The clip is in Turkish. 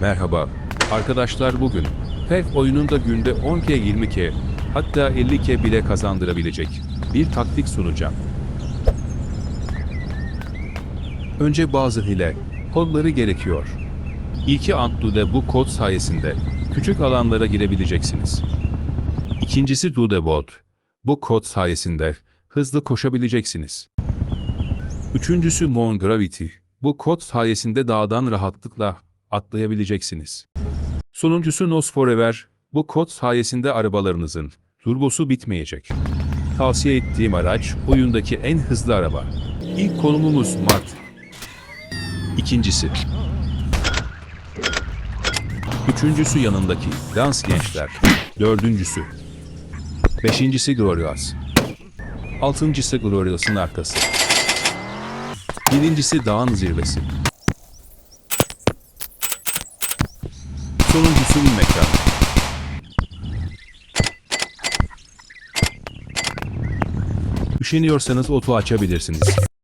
Merhaba. Arkadaşlar bugün PEF oyununda günde 10k 20k hatta 50k bile kazandırabilecek bir taktik sunacağım. Önce bazı hile kodları gerekiyor. İlki Antlu'da bu kod sayesinde küçük alanlara girebileceksiniz. İkincisi Dudebot. Bu kod sayesinde hızlı koşabileceksiniz. Üçüncüsü Mon Gravity. Bu kod sayesinde dağdan rahatlıkla atlayabileceksiniz. Sonuncusu Nos Forever. Bu kod sayesinde arabalarınızın turbosu bitmeyecek. Tavsiye ettiğim araç oyundaki en hızlı araba. İlk konumumuz Mart. İkincisi. Üçüncüsü yanındaki Dans Gençler. Dördüncüsü. Beşincisi Glorious. Altıncısı Glorious'ın arkası. Birincisi dağın zirvesi. Sonuncusu bir mekan. Üşeniyorsanız otu açabilirsiniz.